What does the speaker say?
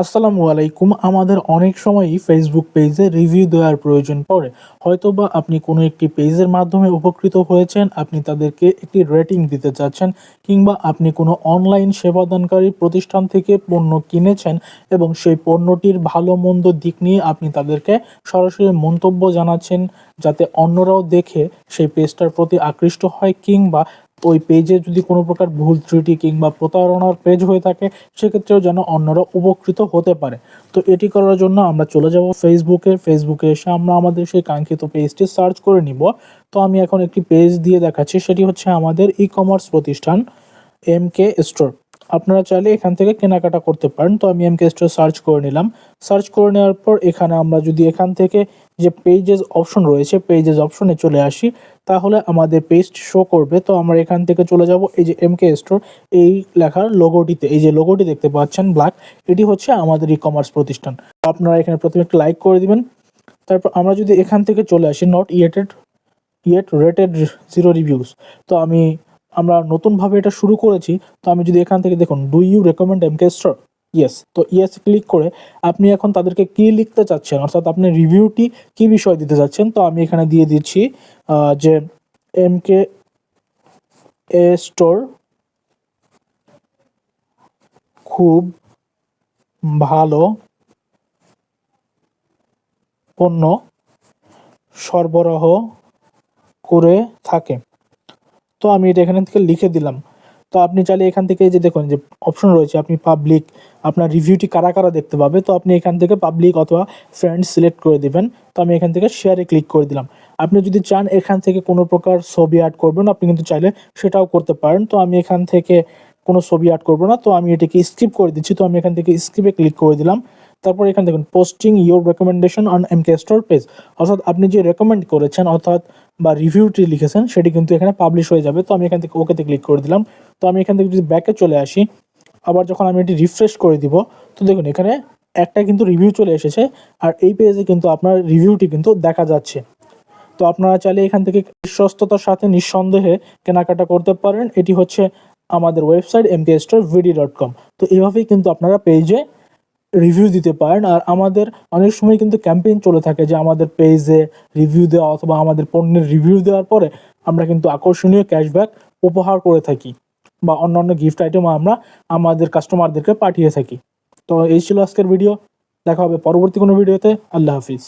আসসালামু আলাইকুম। আমাদের অনেক সময়ই ফেসবুক পেজে রিভিউ দেওয়ার প্রয়োজন পড়ে। হয়তোবা আপনি কোনো একটি পেজের মাধ্যমে উপকৃত হয়েছেন, আপনি তাদেরকে একটি রেটিং দিতে চাচ্ছেন, কিংবা আপনি কোনো অনলাইন সেবাদানকারী প্রতিষ্ঠান থেকে পণ্য কিনেছেন এবং সেই পণ্যটির ভালো মন্দ দিক নিয়ে আপনি তাদেরকে সরাসরি মন্তব্য জানাচ্ছেন, যাতে অন্যরাও দেখে সেই পেজটার প্রতি আকৃষ্ট হয়, কিংবা ওই পেজে যদি কোনো প্রকার ভুল, ত্রুটি কিংবা প্রতারণার পেজ হয়ে থাকে, সেক্ষেত্রেও যেন অন্যরা উপকৃত হতে পারে। তো এটি করার জন্য আমরা চলে যাব ফেসবুকে ফেসবুকে এসে আমরা আমাদের সেই কাঙ্ক্ষিত পেজটি সার্চ করে নিব। তো আমি এখন একটি পেজ দিয়ে দেখাচ্ছি, সেটি হচ্ছে আমাদের ই কমার্স প্রতিষ্ঠান এম কে স্টোর আপনারা চাইলে এখান থেকে কেনাকাটা করতে পারেন। তো আমি এমকে স্টোর সার্চ করে নিলাম। সার্চ করে নেওয়ার পর এখানে আমরা যদি এখান থেকে যে পেজেস অপশন রয়েছে পেজেস অপশনে চলে আসি, তাহলে আমাদের পেজ শো করবে। তো আমরা এখান থেকে চলে যাব। এই যে এমকে স্টোর এই লেখার লোগোটিতে এই যে লোগোটি দেখতে পাচ্ছেন ব্ল্যাক এটি হচ্ছে আমাদের ই কমার্স প্রতিষ্ঠান আপনারা এখানে প্রথমে একটু লাইক করে দিবেন। তারপর আমরা যদি এখান থেকে চলে আসি not yet yet rated zero reviews তো আমি আমরা নতুনভাবে এটা শুরু করেছি, তো আমি যদি এখান থেকে দেখুন do you recommend MK store yes তো ইয়েস ক্লিক করে আপনি এখন তাদেরকে কি লিখতে চাচ্ছেন? অর্থাৎ আপনি রিভিউটি কি বিষয় দিতে চাচ্ছেন? তো আমি এখানে দিয়ে দিচ্ছি যে এম কে এ স্টোর খুব ভালো পণ্য সরবরাহ করে থাকে। তো আমি এটা এখান থেকে লিখে দিলাম। তো আপনি চাইলে এখান থেকে যে দেখুন, যে অপশন রয়েছে, আপনি পাবলিক আপনার রিভিউটি কারা কারা দেখতে পাবে, তো আপনি এখান থেকে পাবলিক অথবা ফ্রেন্ড সিলেক্ট করে দিবেন। তো আমি এখান থেকে শেয়ারে ক্লিক করে দিলাম। আপনি যদি চান এখান থেকে কোনো প্রকার ছবি অ্যাড করবেন, আপনি কিন্তু চাইলে সেটাও করতে পারেন। তো আমি এখান থেকে কোনো ছবি অ্যাড করব না, তো আমি এটাকে স্কিপ করে দিচ্ছি। তো আমি এখান থেকে স্কিপে ক্লিক করে দিলাম। তারপর এখানে দেখুন posting your recommendation on MK store page অর্থাৎ আপনি যে রেকমেন্ড করেছেন, অর্থাৎ বা রিভিউটি লিখেছেন, সেটি কিন্তু এখানে পাবলিশ হয়ে যাবে। তো আমি এখান থেকে ওকেতে ক্লিক করে দিলাম। তো আমি এখান থেকে যদি ব্যাকে চলে আসি, আবার যখন আমি এটি রিফ্রেশ করে দিব, তো দেখুন এখানে একটা কিন্তু রিভিউ চলে এসেছে, আর এই পেজে কিন্তু আপনার রিভিউটি কিন্তু দেখা যাচ্ছে। তো আপনারা চাইলে এখান থেকে বিশ্বস্ততার সাথে নিঃসন্দেহে কেনাকাটা করতে পারেন। এটি হচ্ছে আমাদের website MK store VD dot com তো এইভাবেই কিন্তু আপনারা পেজে রিভিউ দিতে পারেন। আর আমাদের অনেক সময় কিন্তু ক্যাম্পেইন চলে থাকে যে আমাদের পেজে রিভিউ দেওয়া অথবা আমাদের পণ্যের রিভিউ দেওয়ার পরে আমরা কিন্তু আকর্ষণীয় ক্যাশব্যাক উপহার করে থাকি বা অন্যান্য গিফট আইটেম আমরা আমাদের কাস্টমারদেরকে পাঠিয়ে থাকি। তো এই ছিল আজকের ভিডিও দেখা হবে পরবর্তী কোনো ভিডিওতে আল্লাহ হাফিজ।